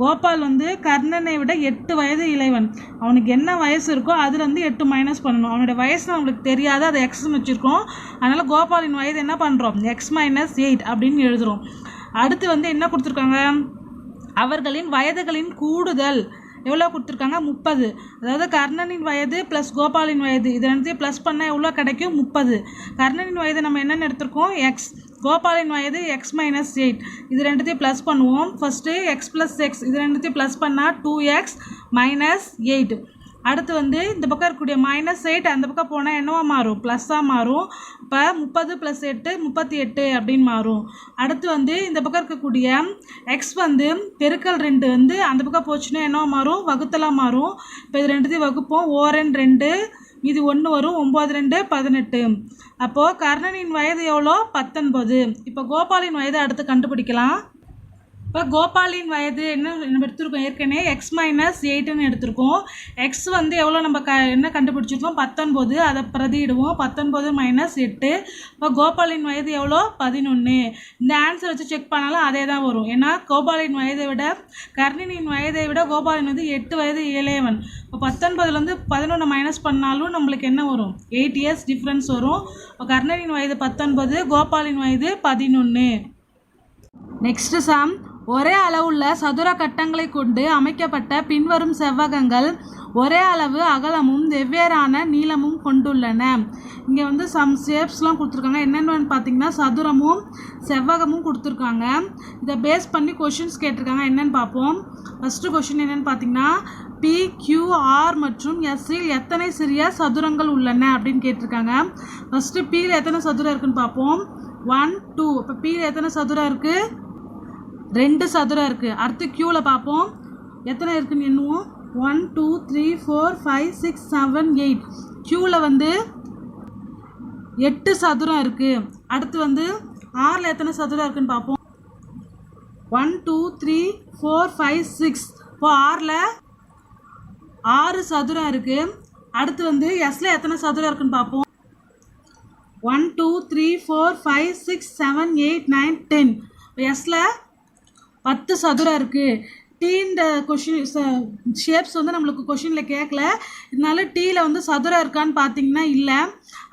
கோபால் வந்து கர்ணனை விட எட்டு வயது இளைவன். அவனுக்கு என்ன வயசு இருக்கோ அதுலேருந்து எட்டு மைனஸ் பண்ணணும். அவனுடைய வயசு அவங்களுக்கு தெரியாது அதை எக்ஸ்னு வச்சுருக்கோம். அதனால் கோபாலின் வயது என்ன பண்ணுறோம் எக்ஸ் மைனஸ் எயிட் அப்படின்னு எழுதுகிறோம் அடுத்து வந்து என்ன கொடுத்துருக்காங்க? அவர்களின் வயதுகளின் கூடுதல். எவ்வளோ கொடுத்துருக்காங்க? முப்பது. அதாவது கர்ணனின் வயது ப்ளஸ் கோபாலின் வயது. இது ரெண்டுத்தையும் ப்ளஸ் பண்ணால் எவ்வளோ கிடைக்கும்? முப்பது. கர்ணனின் வயது நம்ம என்னென்னு எடுத்திருக்கோம்? எக்ஸ் கோபாலின் வயது எக்ஸ் மைனஸ் எயிட் இது ரெண்டுத்தையும் ப்ளஸ் பண்ணுவோம். ஃபஸ்ட்டு எக்ஸ் ப்ளஸ் எக்ஸ் இது ரெண்டுத்தையும் ப்ளஸ் பண்ணால் டூ எக்ஸ் மைனஸ் எயிட் அடுத்து வந்து இந்த பக்கம் இருக்கக்கூடிய மைனஸ் எயிட் அந்த பக்கம் போனால் என்னவா மாறும்? ப்ளஸ்ஸாக மாறும். இப்போ முப்பது ப்ளஸ் எட்டு முப்பத்தி எட்டு அப்படின்னு மாறும். அடுத்து வந்து இந்த பக்கம் இருக்கக்கூடிய எக்ஸ் வந்து பெருக்கல் ரெண்டு வந்து அந்த பக்கம் போச்சுன்னா என்னவா மாறும்? வகுத்தலாக மாறும். இப்போ இது ரெண்டுத்தையும் வகுப்போம். ஓரன் ரெண்டு இது ஒன்று வரும் ஒம்பது ரெண்டு பதினெட்டு. அப்போது கர்ணனின் வயது எவ்வளோ? பத்தொன்பது. இப்போ கோபாலின் வயதை அடுத்து கண்டுபிடிக்கலாம். இப்போ கோபாலின் வயது என்ன நம்ம எடுத்திருக்கோம். ஏற்கனவே எக்ஸ் மைனஸ் எயிட்டுன்னு எடுத்திருக்கோம். எக்ஸ் வந்து எவ்வளோ நம்ம க என்ன கண்டுபிடிச்சிருக்கோம்? பத்தொன்பது. அதை பிரதியிடுவோம். பத்தொன்பது மைனஸ் எட்டு இப்போ கோபாலின் வயது எவ்வளோ? பதினொன்று இந்த ஆன்சர் வச்சு செக் பண்ணாலும் அதே தான் வரும். ஏன்னா கோபாலின் வயதை விட கர்ணினின் வயதை விட கோபாலின் வந்து எட்டு வயது இளையவன் இப்போ பத்தொன்பதுலேருந்து பதினொன்று மைனஸ் பண்ணாலும் நம்மளுக்கு என்ன வரும்? எயிட் இயர்ஸ் டிஃப்ரென்ஸ் வரும். இப்போ கர்ணனின் வயது பத்தொன்பது கோபாலின் வயது பதினொன்று நெக்ஸ்ட் சாம் ஒரே அளவுள்ள சதுர கட்டங்களை கொண்டு அமைக்கப்பட்ட பின்வரும் செவ்வகங்கள் ஒரே அளவு அகலமும் வெவ்வேறான நீளமும் கொண்டுள்ளன. இங்கே வந்து சம் ஷேப்ஸ்லாம் கொடுத்துருக்காங்க. என்னென்னு பார்த்தீங்கன்னா சதுரமும் செவ்வகமும் கொடுத்துருக்காங்க. இதை பேஸ் பண்ணி கொஷின்ஸ் கேட்டிருக்காங்க. என்னென்னு பார்ப்போம். ஃபஸ்ட்டு கொஷின் என்னென்னு பார்த்தீங்கன்னா பி கியூ ஆர் மற்றும் எஸ்ஸில் எத்தனை சிறிய சதுரங்கள் உள்ளன அப்படின்னு கேட்டிருக்காங்க. ஃபஸ்ட்டு பியில் எத்தனை சதுரம் இருக்குன்னு பார்ப்போம். ஒன் டூ இப்போ பியில் எத்தனை சதுரம் இருக்குது ரெண்டு சதுரம் இருக்குது அடுத்து க்யூவில் பார்ப்போம். எத்தனை இருக்குன்னு எண்ணுவோம். One two three four five six seven eight க்யூவில் வந்து எட்டு சதுரம் இருக்குது அடுத்து வந்து ஆறில் எத்தனை சதுரம் இருக்குன்னு பார்ப்போம். One two three four five six இப்போ ஆறில் ஆறு சதுரம் இருக்குது அடுத்து வந்து எஸ்ல எத்தனை சதுரம் இருக்குன்னு பார்ப்போம். One two three four five six seven eight nine ten எஸ்ல பத்து சதுரம் இருக்குது டீன்ற கொஷின் ஷேப்ஸ் வந்து நம்மளுக்கு கொஷினில் கேட்கல இதனால டீயில் வந்து சதுரம் இருக்கான்னு பார்த்தீங்கன்னா இல்லை.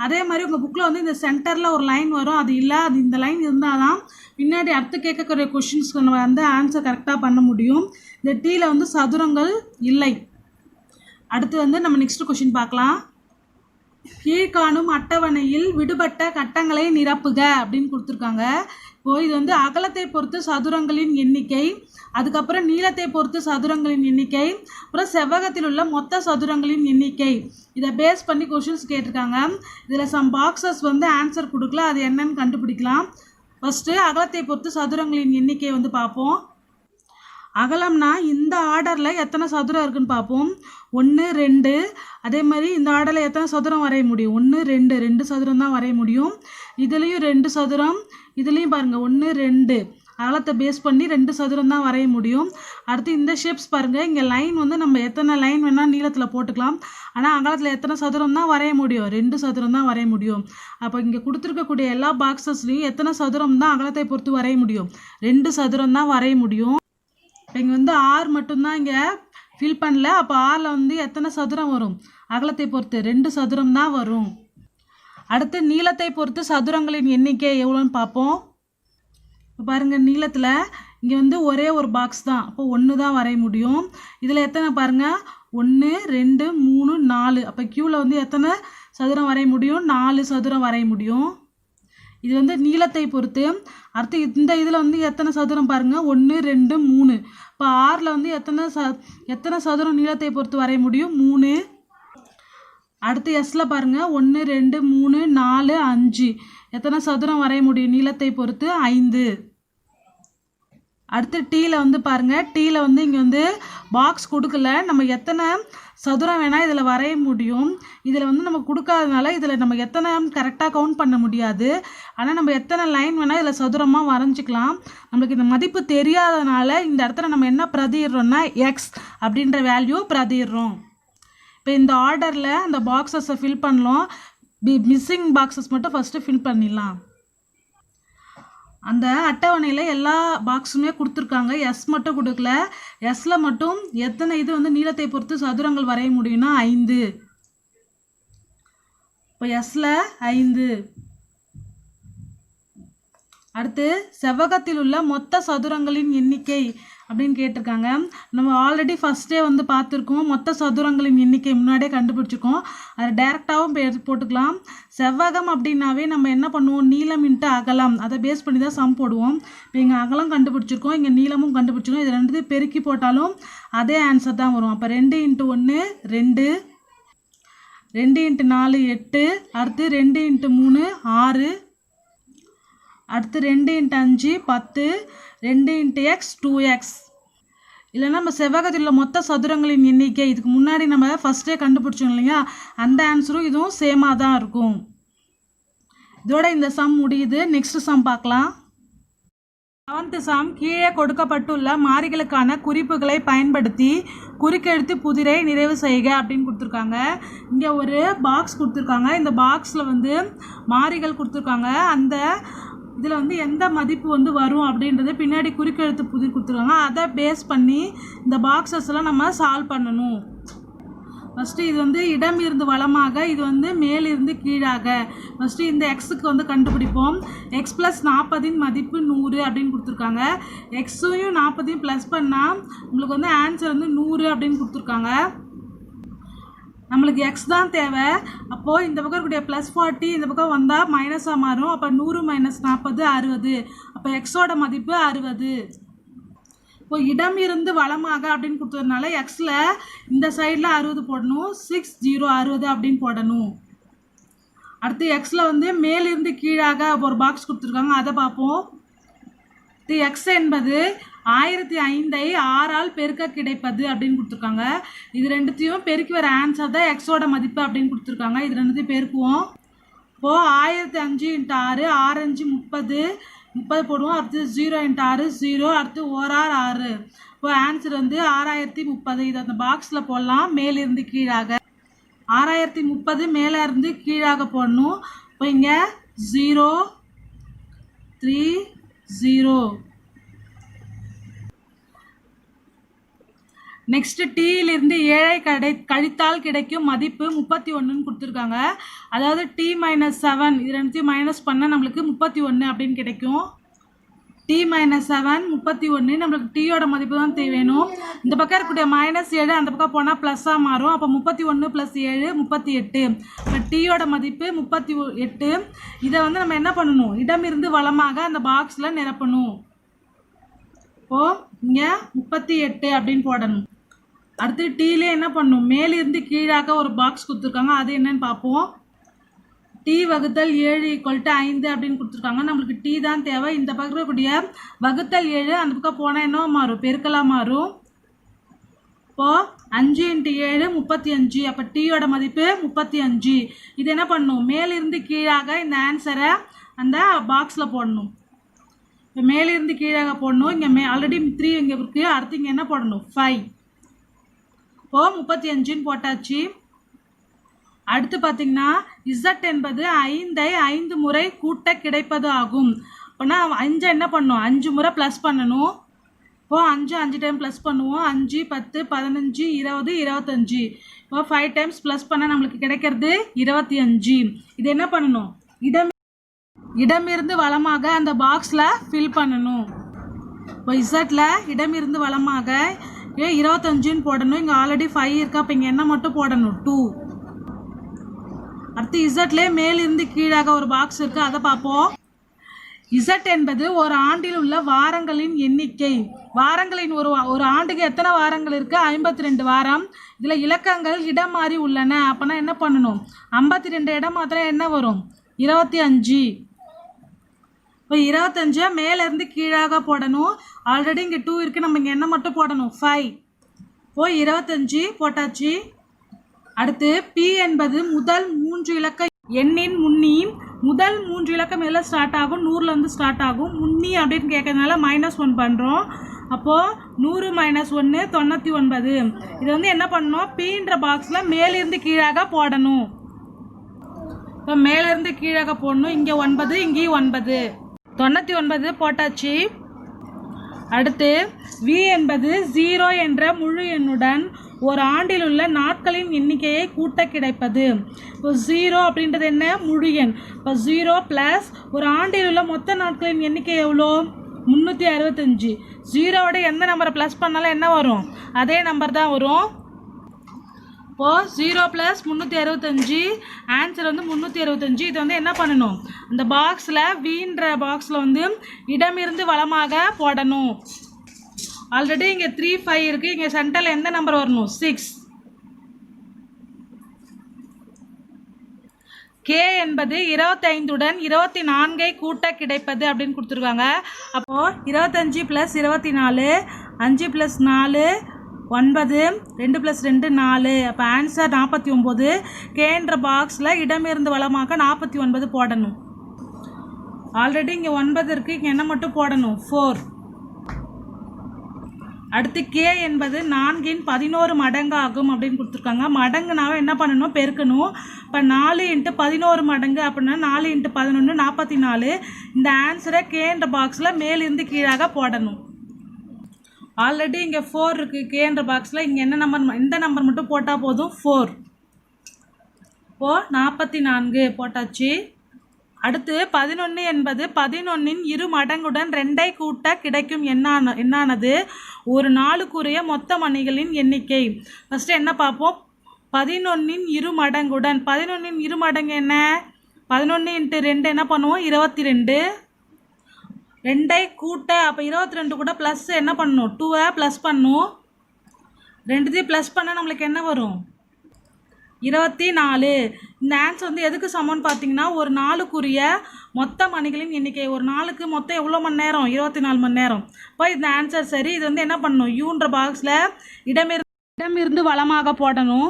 அதே மாதிரி உங்கள் புக்கில் வந்து இந்த சென்டரில் ஒரு லைன் வரும். அது இல்லை அது இந்த லைன் இருந்தால் தான் பின்னாடி அடுத்து கேட்கக்கூடிய கொஷின்ஸ்க்கு நம்ம வந்து ஆன்சர் கரெக்டாக பண்ண முடியும். இந்த டீயில் வந்து சதுரங்கள் இல்லை. அடுத்து வந்து நம்ம நெக்ஸ்ட் கொஷின் பார்க்கலாம். கீழ்காணும் அட்டவணையில் விடுபட்ட கட்டங்களை நிரப்புக அப்படின்னு கொடுத்துருக்காங்க. இது வந்து அகலத்தை பொறுத்து சதுரங்களின் எண்ணிக்கை. அதுக்கப்புறம் நீளத்தை பொறுத்து சதுரங்களின் எண்ணிக்கை. அப்புறம் செவ்வகத்தில் உள்ள மொத்த சதுரங்களின் எண்ணிக்கை. இதை பேஸ் பண்ணி கொஷின்ஸ் கேட்டிருக்காங்க. இதில் சம் பாக்ஸஸ் வந்து ஆன்சர் கொடுக்கல. அது என்னன்னு கண்டுபிடிக்கலாம். ஃபஸ்ட்டு அகலத்தை பொறுத்து சதுரங்களின் எண்ணிக்கை வந்து பார்ப்போம். அகலம்னா இந்த ஆர்டரில் எத்தனை சதுரம் இருக்குன்னு பார்ப்போம். ஒன்று ரெண்டு. அதே மாதிரி இந்த ஆர்டரில் எத்தனை சதுரம் வரைய முடியும்? ஒன்று ரெண்டு. ரெண்டு சதுரம் தான் வரைய முடியும். இதுலேயும் ரெண்டு சதுரம் இதுலேயும் பாருங்கள் ஒன்று ரெண்டு. அகலத்தை பேஸ் பண்ணி ரெண்டு சதுரம் தான் வரைய முடியும். அடுத்து இந்த ஷேப்ஸ் பாருங்கள் இங்கே லைன் வந்து நம்ம எத்தனை லைன் வேணால் நீளத்தில் போட்டுக்கலாம். ஆனால் அகலத்தில் எத்தனை சதுரம் தான் வரைய முடியும்? ரெண்டு சதுரம் தான் வரைய முடியும். அப்போ இங்கே கொடுத்துருக்கக்கூடிய எல்லா பாக்ஸஸ்லேயும் எத்தனை சதுரம் தான் அகலத்தை பொறுத்து வரைய முடியும்? ரெண்டு சதுரம் தான் வரைய முடியும். இங்கே வந்து ஆறு மட்டும்தான் இங்கே ஃபில் பண்ணல. அப்போ ஆறில் வந்து எத்தனை சதுரம் வரும்? அகலத்தை பொறுத்து ரெண்டு சதுரம் தான் வரும். அடுத்து நீளத்தை பொறுத்து சதுரங்களின் எண்ணிக்கை எவ்வளோன்னு பார்ப்போம். இப்போ பாருங்கள் நீளத்தில் இங்கே வந்து ஒரே ஒரு பாக்ஸ் தான். அப்போ ஒன்று தான் வரைய முடியும். இதில் எத்தனை பாருங்கள் ஒன்று ரெண்டு மூணு நாலு. அப்போ க்யூவில் வந்து எத்தனை சதுரம் வரைய முடியும்? நாலு சதுரம் வரைய முடியும். இது வந்து நீளத்தை பொறுத்து. அடுத்து இந்த இதில் வந்து எத்தனை சதுரம் பாருங்கள் ஒன்று ரெண்டு மூணு. இப்போ ஆறில் வந்து எத்தனை ச எத்தனை சதுரம் நீளத்தை பொறுத்து வரைய முடியும்? மூணு. அடுத்து எஸ்ல பாருங்கள் ஒன்று ரெண்டு மூணு நாலு அஞ்சு. எத்தனை சதுரம் வரைய முடியும்? நீளத்தை பொறுத்து ஐந்து. அடுத்து டீயில் வந்து பாருங்கள் டீயில் வந்து இங்கே வந்து பாக்ஸ் கொடுக்கல. நம்ம எத்தனை சதுரம் வேணால் இதில் வரைய முடியும். இதில் வந்து நம்ம கொடுக்காதனால இதில் நம்ம எத்தனை கரெக்டாக கவுண்ட் பண்ண முடியாது. ஆனால் நம்ம எத்தனை லைன் வேணால் இதில் சதுரமாக வரைஞ்சிக்கலாம். நம்மளுக்கு இந்த மதிப்பு தெரியாதனால இந்த இடத்துல நம்ம என்ன பிரதிடுறோம்னா எக்ஸ் அப்படின்ற வேல்யூ பிரதிடுறோம் இப்போ இந்த ஆர்டரில் அந்த பாக்ஸஸை ஃபில் பண்ணலாம். பி மிஸ்ஸிங் பாக்ஸஸ் மட்டும் ஃபஸ்ட்டு ஃபில் பண்ணிடலாம். அந்த அட்டவணையில் எல்லா பாக்ஸுமே கொடுத்துருக்காங்க. எஸ் மட்டும் கொடுக்கல. எஸ்ஸில் மட்டும் எத்தனை இது வந்து நீளத்தை பொறுத்து சதுரங்கள் வரைய முடியும்னா ஐந்து. இப்போ எஸ்ஸில் ஐந்து. அடுத்து செவ்வகத்தில் உள்ள மொத்த சதுரங்களின் எண்ணிக்கை அப்படின்னு கேட்டிருக்காங்க. நம்ம ஆல்ரெடி ஃபஸ்ட்டே வந்து பார்த்துருக்கோம். மொத்த சதுரங்களின் எண்ணிக்கை முன்னாடியே கண்டுபிடிச்சிருக்கோம். அதை டைரெக்டாகவும் பே போட்டுக்கலாம். செவ்வகம் அப்படின்னாவே நம்ம என்ன பண்ணுவோம்? நீளம் இன்ட்டு அகலம். அதை பேஸ் பண்ணி தான் சம் போடுவோம். இப்போ இங்கே அகலம் கண்டுபிடிச்சிருக்கோம். இங்கே நீளமும் கண்டுபிடிச்சிருக்கோம். இது ரெண்டுத்தையும் பெருக்கி போட்டாலும் அதே ஆன்சர் தான் வரும். அப்போ ரெண்டு இன்ட்டு ஒன்று ரெண்டு. ரெண்டு இன்ட்டு நாலு எட்டு. அடுத்து ரெண்டு இன்ட்டு மூணு ஆறு. அடுத்து ரெண்டு இன்ட்டு அஞ்சு பத்து ரெண்டு இன்ட்டு எக்ஸ் டூ எக்ஸ். இல்லைன்னா நம்ம செவ்வகத்தில் உள்ள மொத்த சதுரங்களின் எண்ணிக்கை இதுக்கு முன்னாடி நம்ம ஃபஸ்ட்டே கண்டுபிடிச்சோம் இல்லையா? அந்த ஆன்சரும் இதுவும் சேமாக தான் இருக்கும். இதோட இந்த சம் முடியுது. நெக்ஸ்ட் சம் பார்க்கலாம். செவன்த் சம் கீழே கொடுக்கப்பட்டுள்ள மாறிகளுக்கான குறிப்புகளை பயன்படுத்தி குறுக்கெழுத்து புதிரை நிறைவு செய்க அப்படின்னு கொடுத்துருக்காங்க. இங்கே ஒரு பாக்ஸ் கொடுத்துருக்காங்க. இந்த பாக்ஸில் வந்து மாறிகள் கொடுத்துருக்காங்க. அந்த இதில் வந்து எந்த மதிப்பு வந்து வரும் அப்படின்றத பின்னாடி குறுக்கெழுத்து புதிர் கொடுத்துருக்காங்க. அதை பேஸ் பண்ணி இந்த பாக்ஸஸ் எல்லாம் நம்ம சால்வ் பண்ணணும். ஃபஸ்ட்டு இது வந்து இடம் இருந்து வளமாக இது வந்து மேலிருந்து கீழாக. ஃபஸ்ட்டு இந்த எக்ஸுக்கு வந்து கண்டுபிடிப்போம். எக்ஸ் ப்ளஸ் நாற்பதின் மதிப்பு நூறு அப்படின்னு கொடுத்துருக்காங்க. எக்ஸையும் நாற்பதையும் ப்ளஸ் பண்ணால் உங்களுக்கு வந்து ஆன்சர் வந்து நூறு அப்படின்னு கொடுத்துருக்காங்க. நம்மளுக்கு எக்ஸ் தான் தேவை. அப்போது இந்த பக்கம் இருக்கக்கூடிய ப்ளஸ் ஃபார்ட்டி இந்த பக்கம் வந்தால் மைனஸாக மாறும். அப்போ நூறு மைனஸ் நாற்பது அறுபது. அப்போ எக்ஸோட மதிப்பு அறுபது. இப்போ இடம் இருந்து வளமாக அப்படின்னு கொடுத்ததுனால எக்ஸில் இந்த சைடில் அறுபது போடணும். சிக்ஸ் ஜீரோ அறுபது அப்படின்னு போடணும். அடுத்து எக்ஸில் வந்து மேலிருந்து கீழாக ஒரு பாக்ஸ் கொடுத்துருக்காங்க. அதை பார்ப்போம். எக்ஸ் என்பது ஆயிரத்தி ஐந்தை ஆறால் பெருக்க கிடைப்பது அப்படின்னு கொடுத்துருக்காங்க. இது ரெண்டுத்தையும் பெருக்கி வர ஆன்சர் தான் எக்ஸோட மதிப்பு அப்படின்னு கொடுத்துருக்காங்க. இது ரெண்டுத்தையும் பெருக்குவோம். இப்போது ஆயிரத்தி அஞ்சு இன்ட்டு ஆறு ஆறு அஞ்சு முப்பது முப்பது போடுவோம். அடுத்து ஜீரோ இன்ட்டு ஆறு ஜீரோ அடுத்து ஓரார் ஆறு இப்போ ஆன்சர் வந்து ஆறாயிரத்தி முப்பது. இதை அந்த பாக்ஸில் போடலாம். மேலிருந்து கீழாக. ஆறாயிரத்தி முப்பது மேலே இருந்து கீழாக போடணும். இப்போ இங்கே ஜீரோ த்ரீ ஜீரோ நெக்ஸ்ட் டீயிலிருந்து ஏழை கடை கழித்தால் கிடைக்கும் மதிப்பு முப்பத்தி ஒன்றுன்னு கொடுத்துருக்காங்க. அதாவது டி மைனஸ் செவன் இது ரெண்டுத்தையும் மைனஸ் பண்ணால் நம்மளுக்கு முப்பத்தி ஒன்று அப்படின்னு கிடைக்கும். டி மைனஸ் செவன் முப்பத்தி ஒன்று நம்மளுக்கு டீயோட மதிப்பு தான் தேவையணும் வேணும். இந்த பக்கம் இருக்கக்கூடிய மைனஸ் ஏழு அந்த பக்கம் போனால் ப்ளஸ்ஸாக மாறும். அப்போ முப்பத்தி ஒன்று ப்ளஸ் ஏழு முப்பத்தி எட்டு. இப்போ டீயோட மதிப்பு முப்பத்தி ஒ- எட்டு. இதை வந்து நம்ம என்ன பண்ணணும்? இடமிருந்து வளமாக அந்த பாக்ஸில் நிரப்பணும். இப்போது இங்கே முப்பத்தி எட்டு அப்படின்னு போடணும். அடுத்து டீலே என்ன பண்ணணும் மேலிருந்து கீழாக ஒரு பாக்ஸ் கொடுத்துருக்காங்க. அது என்னன்னு பார்ப்போம். டி வகுத்தல் ஏழு ஈக்குவல் டு ஐந்து அப்படின்னு கொடுத்துருக்காங்க. நம்மளுக்கு டி தான் தேவை. இந்த பக்கம் இருக்கக்கூடிய வகுத்தல் ஏழு அந்த பக்கம் போனால் என்ன மாறும்? பெருக்கலாக மாறும். இப்போது அஞ்சு இன்ட்டு ஏழு முப்பத்தி அஞ்சு. அப்போ டீயோட மதிப்பு முப்பத்தி அஞ்சு. இது என்ன பண்ணணும் மேலிருந்து கீழாக இந்த ஆன்சரை அந்த பாக்ஸில் போடணும். இப்போ மேலிருந்து கீழாக போடணும். இங்கே மே ஆல்ரெடி த்ரீ இங்கே இருக்குது அடுத்து இங்கே என்ன போடணும்? ஃபைவ் இப்போ முப்பத்தி அஞ்சுன்னு போட்டாச்சு. அடுத்து பார்த்தீங்கன்னா இசட் என்பது ஐந்தை ஐந்து முறை கூட்ட கிடைப்பது ஆகும். அப்போனா அஞ்சை என்ன பண்ணணும் அஞ்சு முறை ப்ளஸ் பண்ணணும். இப்போ அஞ்சு அஞ்சு டைம் ப்ளஸ் பண்ணுவோம். அஞ்சு பத்து பதினஞ்சு இருபது இருபத்தஞ்சி. இப்போ ஃபைவ் டைம்ஸ் ப்ளஸ் பண்ணால் நம்மளுக்கு கிடைக்கிறது இருபத்தி அஞ்சு. இது என்ன பண்ணணும்? இடம் இடமிருந்து வளமாக அந்த பாக்ஸில் ஃபில் பண்ணணும். இப்போ இசட்டில் இடமிருந்து வளமாக ஏ இருபத்தஞ்சுன்னு போடணும். இங்கே ஆல்ரெடி ஃபைவ் இருக்கா. அப்போ இங்கே என்ன மட்டும் போடணும்? டூ அடுத்து இசட்லேயே மேலிருந்து கீழாக ஒரு பாக்ஸ் இருக்குது அதை பார்ப்போம். இசட் என்பது ஒரு ஆண்டில் உள்ள வாரங்களின் எண்ணிக்கை. வாரங்களின் ஒரு வா- ஒரு ஆண்டுக்கு எத்தனை வாரங்கள் இருக்குது ஐம்பத்தி ரெண்டு வாரம். இதில் இலக்கங்கள் இடம் மாறி உள்ளன. அப்போனா என்ன பண்ணணும்? ஐம்பத்தி ரெண்டு இடம் மாத்திரம் என்ன வரும்? இருபத்தி அஞ்சு. இப்போ இருபத்தஞ்சை மேலேருந்து கீழாக போடணும். ஆல்ரெடி இங்கே டூ இருக்குது நம்ம இங்கே என்ன மட்டும் போடணும்? ஃபைவ் இப்போ இருபத்தஞ்சு போட்டாச்சு. அடுத்து பி என்பது முதல் மூன்று இலக்க எண்ணின் முன்னி முதல் மூன்று இலக்கம் எல்லாம் ஸ்டார்ட் ஆகும்? நூறுலேருந்து ஸ்டார்ட் ஆகும். முன்னி அப்படின்னு கேட்கறதுனால மைனஸ் ஒன் பண்ணுறோம் அப்போது நூறு மைனஸ் ஒன்று தொண்ணூற்றி ஒன்பது. இது வந்து என்ன பண்ணணும்? பீன்ற பாக்ஸில் மேலிருந்து கீழாக போடணும். இப்போ மேலேருந்து கீழாக போடணும். இங்கே ஒன்பது இங்கேயும் ஒன்பது. தொண்ணூற்றி ஒன்பது போட்டாச்சு. அடுத்து வி என்பது ஜீரோ என்ற முழு எண்ணுடன் ஒரு ஆண்டில் உள்ள நாட்களின் எண்ணிக்கையை கூட்ட கிடைப்பது. இப்போ ஜீரோ அப்படின்றது என்ன? முழு எண். இப்போ ஜீரோ ப்ளஸ் ஒரு ஆண்டில் உள்ள மொத்த நாட்களின் எண்ணிக்கை எவ்வளோ? முந்நூற்றி அறுபத்தஞ்சி. ஜீரோவோட எந்த நம்பரை ப்ளஸ் பண்ணாலும் என்ன வரும்? அதே நம்பர் தான் வரும். இப்போது ஜீரோ ப்ளஸ் முந்நூற்றி அறுபத்தஞ்சி ஆன்சர் வந்து முந்நூற்றி அறுபத்தஞ்சி. இது வந்து என்ன பண்ணணும்? அந்த பாக்ஸில் வீன்ற பாக்ஸில் வந்து இடமிருந்து வளமாக போடணும். ஆல்ரெடி இங்கே த்ரீ ஃபைவ் இருக்குது இங்கே சென்டரில் எந்த நம்பர் வரணும்? சிக்ஸ் கே என்பது இருபத்தைந்துடன் இருபத்தி நான்கை கூட்ட கிடைப்பது அப்படின்னு கொடுத்துருக்காங்க. அப்போது இருபத்தஞ்சி ப்ளஸ் இருபத்தி நாலு அஞ்சு ப்ளஸ் நாலு ஒன்பது ரெண்டு ப்ளஸ் ரெண்டு நாலு. அப்போ ஆன்சர் நாற்பத்தி ஒம்பது கேன்ற பாக்ஸில் இடமிருந்து வளமாக்க நாற்பத்தி ஒன்பது போடணும். ஆல்ரெடி இங்கே ஒன்பது இருக்குது இங்கே என்ன மட்டும் போடணும்? ஃபோர் அடுத்து கே என்பது நான்கின் பதினோரு மடங்கு ஆகும் அப்படின்னு கொடுத்துருக்காங்க. மடங்குனாவே என்ன பண்ணணும்? பெருக்கணும். இப்போ நாலு இன்ட்டு பதினோரு மடங்கு அப்படின்னா நாலு இன்ட்டு பதினொன்று நாற்பத்தி நாலு. இந்த ஆன்சரை கேன்ற பாக்ஸில் மேலிருந்து கீழாக போடணும். ஆல்ரெடி இங்கே ஃபோர் இருக்குது கேன்ற பாக்ஸில் இங்கே என்ன நம்பர் இந்த நம்பர் மட்டும் போட்டால் போதும். ஃபோர் இப்போது நாற்பத்தி நான்கு போட்டாச்சு. அடுத்து பதினொன்று என்பது பதினொன்னின் இரு மடங்குடன் ரெண்டை கூட்ட கிடைக்கும் என்னான என்னானது? ஒரு நாளுக்குரிய மொத்த மணிகளின் எண்ணிக்கை. ஃபஸ்ட்டு என்ன பார்ப்போம்? பதினொன்னின் இரு மடங்குடன். பதினொன்னின் இரு மடங்கு என்ன? பதினொன்று இன்ட்டு ரெண்டு என்ன பண்ணுவோம்? இருபத்தி ரெண்டு. ரெண்டை கூட்ட அப்போ இருபத்தி ரெண்டு கூட ப்ளஸ் என்ன பண்ணணும் டூவை ப்ளஸ் பண்ணும்? ரெண்டுத்தையும் ப்ளஸ் பண்ணால் நம்மளுக்கு என்ன வரும்? இருபத்தி நாலு. இந்த ஆன்சர் வந்து எதுக்கு சமம்னு பார்த்தீங்கன்னா ஒரு நாளுக்குரிய மொத்த மணிகளின் எண்ணிக்கை. ஒரு நாளுக்கு மொத்தம் எவ்வளோ மணி நேரம்? இருபத்தி நாலு மணி நேரம். இப்போ இந்த ஆன்சர் சரி. இது வந்து என்ன பண்ணணும் யூன்ற பாக்ஸில் இடமிருந்து இடமிருந்து வளமாக போடணும்.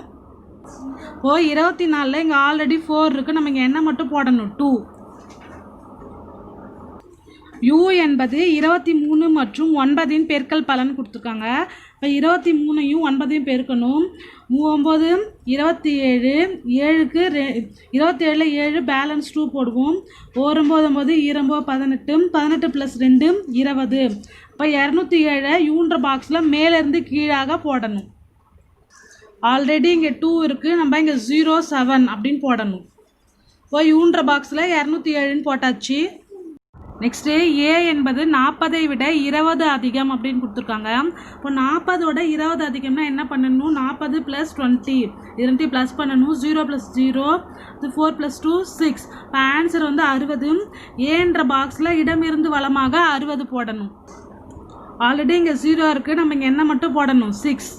ஓ இருபத்தி நாலில் இங்கே ஆல்ரெடி ஃபோர் இருக்குது நம்ம இங்கே என்ன மட்டும் போடணும்? டூ யூ என்பது இருபத்தி மூணு மற்றும் ஒன்பதின் பெருக்கல் பலன் கொடுத்துருக்காங்க. இப்போ இருபத்தி மூணையும் ஒன்பதையும் பெருக்கணும். மூ ஒம்பது இருபத்தி ஏழு ஏழுக்கு ரெ இருபத்தி ஏழில் ஏழு பேலன்ஸ் டூ போடுவோம். ஓரொம்பது ஒம்பது ஈரொம்பது பதினெட்டு பதினெட்டு ப்ளஸ் ரெண்டு இருபது. இப்போ இரநூத்தி ஏழை யூன்ற பாக்ஸில் மேலேருந்து கீழாக போடணும். ஆல்ரெடி இங்கே டூ இருக்குது நம்ம இங்கே ஜீரோ செவன் அப்படின்னு போடணும். இப்போ யூன்ற பாக்ஸில் இரநூத்தி ஏழுன்னு போட்டாச்சு. நெக்ஸ்ட்டு ஏ என்பது நாற்பதை விட இருபது அதிகம் அப்படின்னு கொடுத்துருக்காங்க. இப்போ நாற்பதோட இருபது அதிகம்னா என்ன பண்ணணும்? நாற்பது ப்ளஸ் டுவெண்ட்டி இரண்டு ப்ளஸ் பண்ணணும். ஜீரோ ப்ளஸ் ஜீரோ இது ஃபோர் ப்ளஸ் டூ சிக்ஸ் இப்போ ஆன்சர் வந்து அறுபது. ஏன்ற பாக்ஸில் இடமிருந்து வளமாக அறுபது போடணும். ஆல்ரெடி இங்கே ஜீரோ இருக்குது நம்ம இங்கே என்ன மட்டும் போடணும்? சிக்ஸ்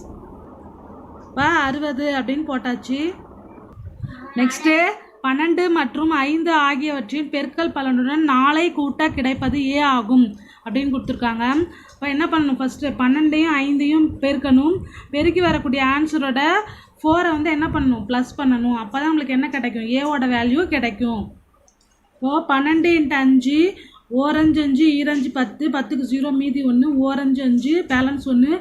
இப்போ அறுபது அப்படின்னு போட்டாச்சு. நெக்ஸ்ட்டு பன்னெண்டு மற்றும் ஐந்து ஆகியவற்றின் பெருக்கல் பலனுடன் நாளை கூட்ட கிடைப்பது ஏ ஆகும் அப்படின்னு கொடுத்துருக்காங்க. இப்போ என்ன பண்ணணும் ஃபஸ்ட்டு பன்னெண்டையும் ஐந்தையும் பெருக்கணும். பெருக்கி வரக்கூடிய ஆன்சரோட ஃபோரை வந்து என்ன பண்ணணும்? ப்ளஸ் பண்ணணும். அப்போ தான் உங்களுக்கு என்ன கிடைக்கும்? ஏவோட வேல்யூ கிடைக்கும். ஓ பன்னெண்டு இன்ட்டு அஞ்சு ஓரஞ்சு அஞ்சு ஈரஞ்சு பத்து பத்துக்கு ஜீரோ மீதி ஒன்று ஓரஞ்சு அஞ்சு பேலன்ஸ் ஒன்று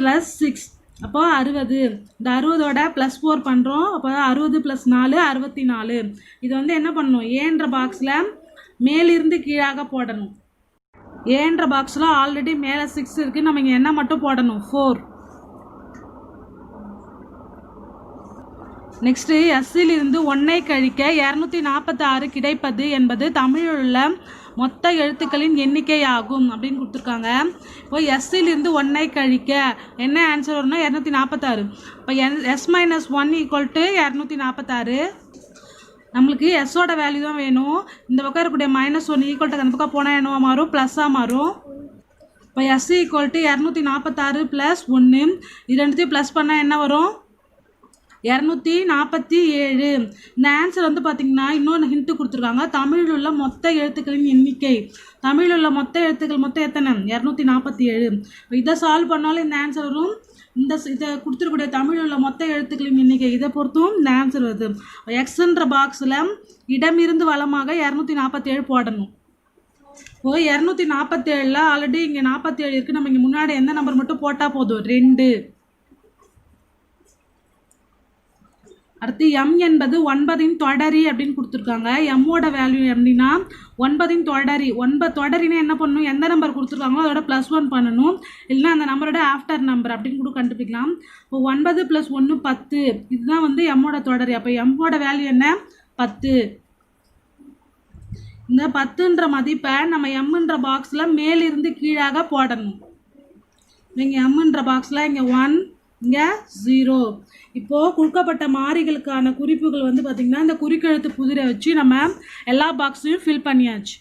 ப்ளஸ் சிக்ஸ் அப்போ அறுபது. இந்த அறுபதோட ப்ளஸ் ஃபோர் பண்ணுறோம் அப்போ அறுபது ப்ளஸ் நாலு அறுபத்தி நாலு இது வந்து என்ன பண்ணணும்? ஏன்ற பாக்ஸில் மேலிருந்து கீழாக போடணும். ஏன்ற பாக்ஸில் ஆல்ரெடி மேலே சிக்ஸ் இருக்குது நம்ம இங்கே என்ன மட்டும் போடணும்? ஃபோர் நெக்ஸ்ட்டு எஸ்ஸிலிருந்து ஒன்னை ஒன்றை கழிக்க இரநூத்தி நாற்பத்தாறு கிடைப்பது என்பது தமிழில் உள்ள மொத்த எழுத்துக்களின் எண்ணிக்கை ஆகும் அப்படின்னு கொடுத்துருக்காங்க. இப்போ எஸ்ஸிலிருந்து ஒன்னை ஒன்றை கழிக்க என்ன ஆன்சர் வரும்னா இரநூத்தி நாற்பத்தாறு இப்போ N S minus one equal to இரநூத்தி நாற்பத்தாறு நம்மளுக்கு எஸ்ஸோட வேல்யூ தான் வேணும். இந்த பக்கம் இருக்கக்கூடிய மைனஸ் ஒன் ஈக்குவல் டு அந்த பக்கம் போனால் என்னவா மாறும்? ப்ளஸ்ஸாக மாறும். இப்போ எஸ் ஈக்குவல் டு இரநூத்தி நாற்பத்தாறு ப்ளஸ் ஒன்று இது ரெண்டுத்தையும் ப்ளஸ் பண்ணால் என்ன வரும்? இரநூத்தி நாற்பத்தி ஏழு. இந்த ஆன்சர் வந்து பார்த்திங்கன்னா இன்னொன்று ஹிண்ட்டு கொடுத்துருக்காங்க. தமிழில் உள்ள மொத்த எழுத்துக்களின் எண்ணிக்கை. தமிழில் உள்ள மொத்த எழுத்துக்கள் மொத்தம் எத்தனை? இரநூத்தி நாற்பத்தி ஏழு. இதை சால்வ் பண்ணாலும் இந்த ஆன்சர் வரும். இந்த இதை கொடுத்துருக்கூடிய தமிழில் உள்ள மொத்த எழுத்துக்களின் எண்ணிக்கை இதை பொறுத்தும் இந்த ஆன்சர் வருது. எக்ஸ்ன்ற பாக்ஸில் இடமிருந்து வளமாக இரநூத்தி நாற்பத்தி ஏழு போடணும். ஓ இரநூத்தி நாற்பத்தேழில் ஆல்ரெடி இங்கே நாற்பத்தேழு இருக்குது நம்ம இங்கே முன்னாடி எந்த நம்பர் மட்டும் போட்டால் போதும்? ரெண்டு. அடுத்து எம் என்பது ஒன்பதின் தொடரி அப்படின்னு கொடுத்துருக்காங்க. எம்மோட வேல்யூ எப்படின்னா ஒன்பதின் தொடரி. ஒன்பது தொடரினா என்ன பண்ணணும்? எந்த நம்பர் கொடுத்துருக்காங்களோ அதோட ப்ளஸ் ஒன் பண்ணணும். இல்லைன்னா அந்த நம்பரோட ஆஃப்டர் நம்பர் அப்படின்னு கூட கண்டுபிடிக்கலாம். இப்போ ஒன்பது ப்ளஸ் ஒன்று பத்து. இதுதான் வந்து எம்மோட தொடரி. அப்போ எம்மோட வேல்யூ என்ன? பத்து. இந்த பத்துன்ற மதிப்பை நம்ம எம்முன்ற பாக்ஸில் மேலிருந்து கீழாக போடணும். இங்கே எம்முன்ற பாக்ஸில் இங்கே ஒன் இங்கே ஜீரோ இப்போது கொடுக்கப்பட்ட மாறிகளுக்கான குறிப்புகள் வந்து பார்த்திங்கன்னா இந்த குறிக்கெழுத்து புதிரை வச்சு நம்ம எல்லா பாக்ஸையும் ஃபில் பண்ணியாச்சு.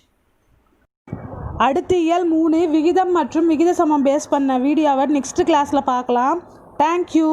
அடுத்து இயல் மூணு விகிதம் மற்றும் விகித சமம் பேஸ் பண்ண வீடியோவை நெக்ஸ்ட் கிளாஸில் பார்க்கலாம். தேங்க்யூ